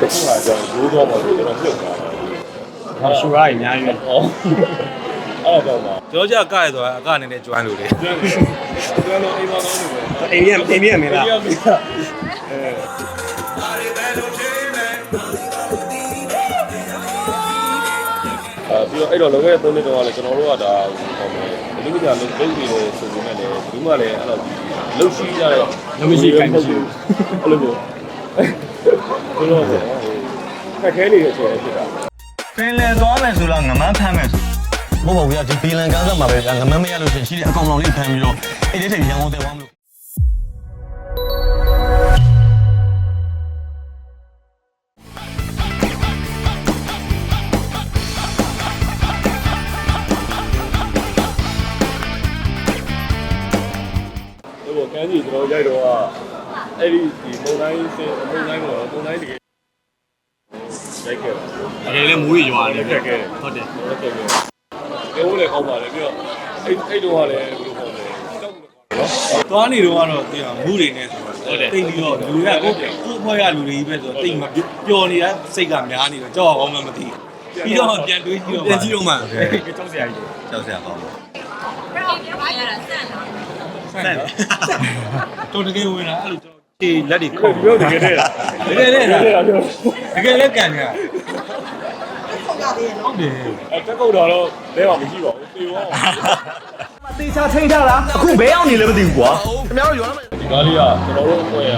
တစ်ခုဟာကျတော့ရိုးသွားပါလို့ကျွန်တော်ပြုတ်သွားတာဟာရှူရအများကြီး။အော်အဲ့ဒါတော့ကျွန်တော်ကြကရသွားအကအနေနဲ့ကျွမ်းလို့လေကျွမ်းကျွမ်းတော့အိမ်မှာကောင်းနေပဲအိန္ဒိယအိန္ဒိယမင်းလားအိန္ဒိယမင်းလားအဲပြီးတော့အဲ့တော့လောကရဲ့သုံးနှစ်တောင်ကလည်းကျွန်တော်တို့ကဒါဟိုမယ်ဘယ်လိုကြာလုံးလုံးနေလဲဆိုပေမဲ့လည်းဘယ်သူမှလည်းအဲ့တော့လှုပ်ရှိကြတဲ့အဲ့လိုမျိုး ဘယ်လိုလဲခက်ခဲနေတဲ့အချိန်ဖြစ်တာပင်လယ်သွားမယ်ဆိုတော့ငမန်းဖမ်းမယ်ဆိုမဟုတ်ပါဘူးဗျာဒီဘီလန်ကန်းဆက်မှာပဲငမန်းမရလို့ရှိရင်ရှိတဲ့အကောင်လောင်လေးဖမ်းပြီးတော့အဲ့ဒီထိပ်ရန်ကုန်တယ်ဝမ်းမလို့ဟိုကန်းကြီးကျွန်တော်ရိုက်တော့ကအဲ့ဒီဒီပုံတိုင်းစင်ပုံတိုင်းပေါ့ပုံတိုင်းတကယ် ရိုက်ခဲ့တာတကယ်လည်းမူးရွာရိုနေက်ပြီခဲ့ခဲ့တယ်ဟုတ်တယ်ရိုက်ခဲ့ခဲ့တယ်ဘယ်လိုလဲကောင်းပါလဲပြီးတော့အဲ့အဲ့တော့ကလည်းဘယ်လိုကောင်းလဲတောက်လို့ကောင်းတယ်နော်သွားနေတော့ကတော့သိရမူတွေနဲ့ဆိုတော့တိတ်ပြီးတော့လူတွေကကိုကိုဖွဲ့ရလူတွေကြီးပဲဆိုတော့တိတ်မပျော်နေတဲ့စိတ်ကများနေတော့ကြောက်အောင်မှမသိပြီးတော့ပြန်တွေးကြည့်တော့ပြန်ကြည့်တော့မှကြောက်စရာကြီးကြောက်စရာကောင်းတယ်ဆန့်တယ်တော်တကယ်ဝင်လာအဲ့လို ကျွန်တော်ခြေလက်တွေခုဒီလိုတကယ်တည်းလားတကယ်လည်းတကယ်လားပြောတကယ်လည်းကန်ကြဟုတ်တယ်အဲ့တက်ကုတ်တော့တော့လဲပါမရှိပါဘူးပြေရောတေချာထိန်းထားလားအခုဘယ်အောင်နေလဲမသိဘူးကွာခင်ဗျားတို့ရောင်းမယ်ဒီကားလေးကကျွန်တော်တို့အဖွဲ့ရ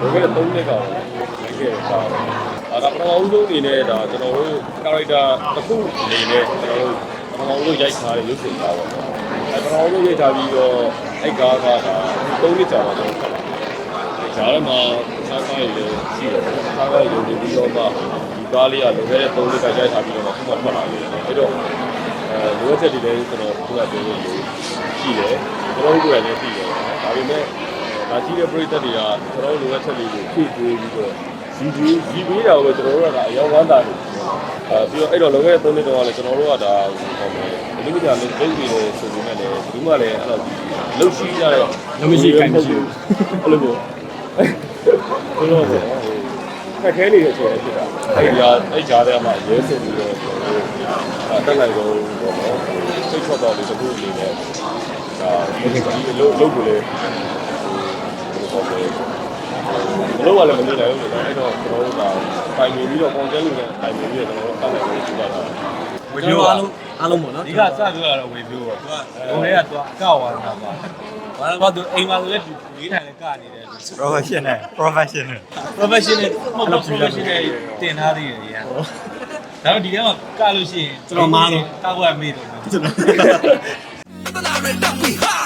ဘယ်ကဲ3နှစ်ကောင်လိုက်ခဲ့တာအာဒါပထမဦးဆုံးအနေနဲ့ဒါကျွန်တော်တို့ character တစ်ခုအနေနဲ့ကျွန်တော်တို့ပထမဦးဆုံးရိုက်ထားတဲ့ရုပ်ရှင်ကားပါတော့အဲပထမဦးဆုံးရိုက်ထားပြီးတော့ အဲ့ကားကဒါ3နှစ်ကြာတော့ကျွန်တော်ဂျားထဲမှာစားကားရည်လည်းရှိတယ်စားကားရည်ရုံနေပြီးတော့မှဒီကားလေးကလွန်ခဲ့တဲ့3နှစ်ကရိုက်ထားပြီးတော့မှခုမှထွက်လာတယ်အဲ့တော့အဲလိုအပ်ချက်တွေလည်းကျွန်တော်ခုနကပြောလို့ရှိတယ်ကျွန်တော်တို့ကိုယ်လည်းသိတယ်ဒါပေမဲ့ဒါကြီးတဲ့ပရိသတ်တွေကကျွန်တော်တို့လိုအပ်ချက်တွေကိုဖြည့်သွင်းပြီးတော့ဒီဒီဒီပေးတာကိုပဲကျွန်တော်တို့ကဒါအယောဝမ်းတာနေ အဲပြီးတော့အဲ့တော့လောကရဲ့သုံးနှစ်တောင်ကလည်းကျွန်တော်တို့ကဒါဟိုမယ်ဘယ်လိုကြာလုံးလုံးနေလဲဆိုပေမဲ့လည်းဘယ်သူမှလည်းအဲ့တော့လှုပ်ရှိကြတဲ့အဲ့လိုမျိုးဘယ်လိုလဲခက်ခဲနေတဲ့အချိန်ဖြစ်တာအဲ့ဒီအဲ့ကြားထဲမှာရဲစင်ပြီးတော့ကျွန်တော်တို့တက်လိုက်တော့ပေါ့နော်စိတ်ချတော့လေတခုအနေနဲ့ဒါဒီလုံးလုံးကိုလေဟိုဘယ်လို လဲဘလို့ကလည်းမနေနိုင်ဘူးလေအဲ့တော့ကျွန်တော်တို့ကတိုင်မြင်ပြီးတော့ content လုပ်တဲ့တိုင်မြင်ပြီးတော့ကျွန်တော်တို့ပတ်လိုက်လို့ရှိတာဝေပြောအားလုံးအားလုံးပေါ့နော်ဒီကစပြောရတော့ဝေပြောပါသူကဟိုတွေကသူအကောက်ဝါတာပါဘာလို့ဘာသူအိမ်မှာဆိုလည်းဒီထိုင်လည်းကနေတယ် professional professional professional မဟုတ်ဘူး professional တင်ထားသေးတယ်ရန်ဒါတော့ဒီထဲမှာကလို့ရှိရင်ကောက်ဝါမေးတော့ Better not red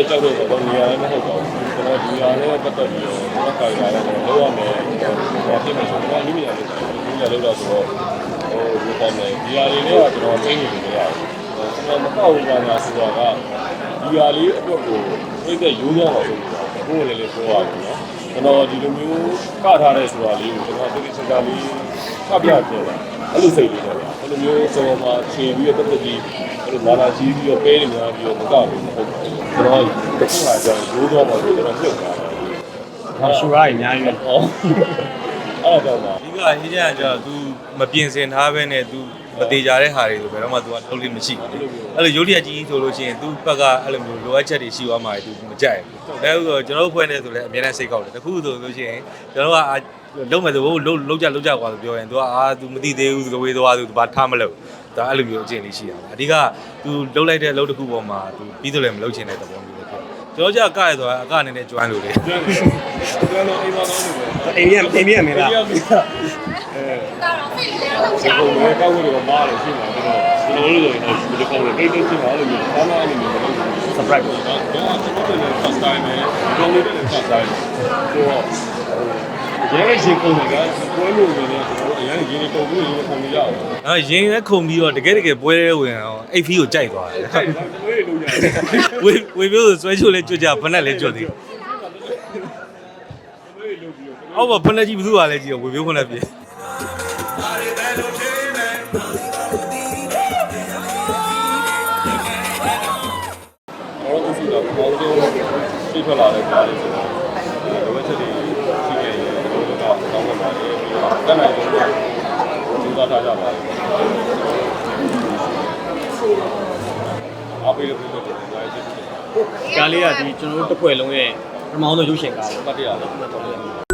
ဟိုဆက်တဲ့ကြောက်တဲ့တော့နေရာလည်းမဟုတ်ပါဘူးကျွန်တော်ဒီနေရာနဲ့ပတ်သက်ပြီးတော့ကျွန်တော်ကာရီလာလည်းလောက်ရမယ်ဟိုဖြစ်မယ်ဆိုတော့လူမျိုးရတယ်လူမျိုးလောက်တော့ဆိုတော့ဟိုဒီပေါ်မယ်ဒီဟာလေးတွေကကျွန်တော်သိနေနေရတယ်ကျွန်တော်မကောက်ဘူးပါညာဆိုတော့ကဒီဟာလေးအတွက်ကိုသိတဲ့ရိုးရောအောင်လုပ်နေတာဘိုးလည်းလည်းပြောရတယ်နော်ကျွန်တော်ဒီလိုမျိုးကထားတဲ့ဆိုတာလေးကိုကျွန်တော်တိတိကျကျလေးကပြပြတာအဲ့လိုစိတ်လေးနဲ့ဗျာအဲ့လိုမျိုးစောမှာခြေပြီးတော့တက်တက်ကြီး အဲ့လိုမာနာကြီးပြီးတော့ပဲနေများပြီးတော့မကောက်ဘူးမဟုတ်ဘူးကျွန်တော်တစ်ခုဟာကျတော့ရိုးသွားပါလို့ကျွန်တော်ပြုတ်သွားတယ် ဟာရှူရအများကြီး ။အော်အဲ့ဒါတော့ ဒီကအေးကြကျတော့ तू မပြင်ဆင်ထားဘဲနဲ့ तू မသေးကြတဲ့ဟာတွေဆိုဘယ်တော့မှ तू ကထုတ်လို့မရှိဘူးလေအဲ့လိုရုပ်တရက်ကြီးဆိုလို့ရှိရင် तू ဘက်ကအဲ့လိုမျိုးလိုအပ်ချက်တွေရှိသွားမှာ तू မကြိုက်ဘူးဒါဆိုကျွန်တော်တို့ဖွဲ့နေဆိုလည်းအများနဲ့စိတ်ကောက်တယ်တခုဆိုလို့ရှိရင်ကျွန်တော်ကလုံးမယ်ဆိုလုံးလုံးကြလုံးကြကွာဆိုပြောရင် तू ကအာ तू မသိသေးဘူးဆိုဝေးသွားသူဘာထားမလို့ ဒါအဲ့လိုမျိုးအကျင့်လေးရှိတာပါအဓိက तू လုံးလိုက်တဲ့အလုပ်တစ်ခုပေါ်မှာ तू ပြီးတော့လည်းမလုပ်ချင်တဲ့သဘောမျိုးပဲဖြစ်ကျွန်တော်ကြကရသွားအကအနေနဲ့ကျွမ်းလို့လေကျွမ်းကျွမ်းတော့အိမ်မှာကောင်းနေပဲအိန္ဒိယအိန္ဒိယမင်းလားအိန္ဒိယမင်းလားအဲဒီပုံလေးကောက်လို့တော့မားတယ်ရှိမှာကျွန်တော်ကျွန်တော်တို့ဆိုရင်ဒီကောက်လေးတိတ်တိတ်ရှိမှာလို့မျိုးဘာမှအဲ့လိုမျိုးမလုပ်ဘူး surprise တော့ကျွန်တော်တို့လည်း first time ပဲကောင်းလေးလည်း first time ဆိုတော့ ရဲရင်ကုန်တယ်ကပွဲလို့နေတယ်ကျွန်တော်အရင်ရင်းနေပုံပြီးရင်းပုံပြီးရအောင်အဲရင်လည်းခုန်ပြီးတော့တကယ်တကယ်ပွဲရဲဝင်အောင်အိတ်ဖီးကိုကြိုက်သွားတယ်အဲ့ဒါလည်းလုံးရတယ်ဝေဝေပြောဆိုဆွဲချိုးလဲကြွကြဘနဲ့လဲကြွသေးအောက်မှာဖက်နဲ့ကြီးဘယ်သူကလဲကြည့်တော့ဝေပြောဖက်နဲ့ပြေတော့အခုကဘော ကတောင်းပန်ပါတယ်ပြီးတော့တက်နိုင်ဆုံးကြိုးစားထားကြပါတယ်အားပေးလို့ပြုလုပ်တယ်အများကြီးရှိတယ်ကားလေးကဒီကျွန်တော်တို့တစ်ဖွဲ့လုံးရဲ့ပထမဆုံးရုပ်ရှင်ကားပေါ့တတ်ရလား